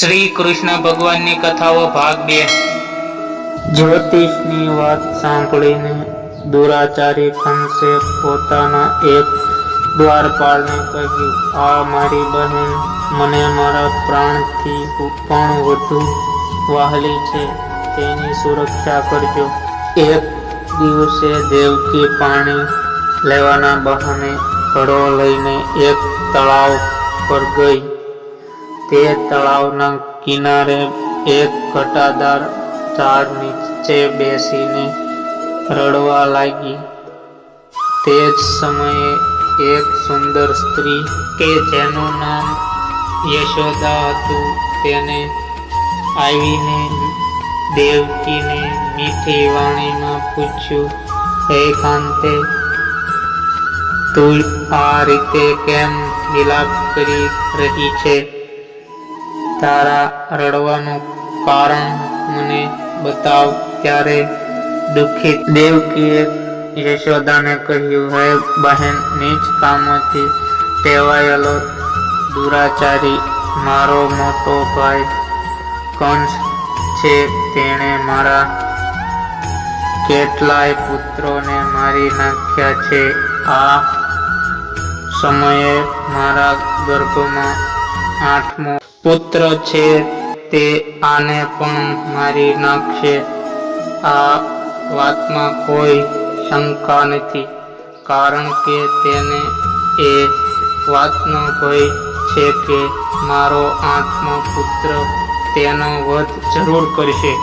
શ્રી કૃષ્ણ ભગવાનની કથાઓ ભાગ બે. જ્યોતિષની વાત સાંભળીને દુરાચારી કંસે પોતાના એક દ્વારપાળને કહ્યું, આ મારી બહેન, મને મારા પ્રાણથી પણ વધુ વહાલી છે. તેની સુરક્ષા કરજો. એક દિવસે દેવકી પાણી લેવાના બહાને ઘડો લઈને એક તળાવ પર ગઈ. તે તળાવના કિનારે એક ઘટાદાર ઝાડ નીચે બેસીને રડવા લાગી. તે જ સમયે એક સુંદર સ્ત્રી કે જેનું નામ યશોદા હતું, તેને આવીને દેવકીને મીઠી વાણીમાં પૂછ્યું, હે કાંતે, તું આ રીતે કેમ વિલાપ કરી રહી છે? તારા રડવાનું કારણ મને બતાવ ત્યારે દુઃખિત દેવકીએ યશોદાને કહ્યું, હે બહેન નીચ કામોથી ટેવાયેલો દુરાચારી, મારો મોટો ભાઈ કંસ છે તેણે મારા કેટલાય પુત્રોને મારી નાખ્યા છે. આ સમયે મારા ગર્ભમાં આઠમો પુત્ર છે તે આને પણ મારી નાખશે. આ વાતમાં કોઈ શંકા નથી, કારણ કે તેને એ વાતનો ભય છે કે મારો આઠમો પુત્ર તેનો વધ જરૂર કરશે.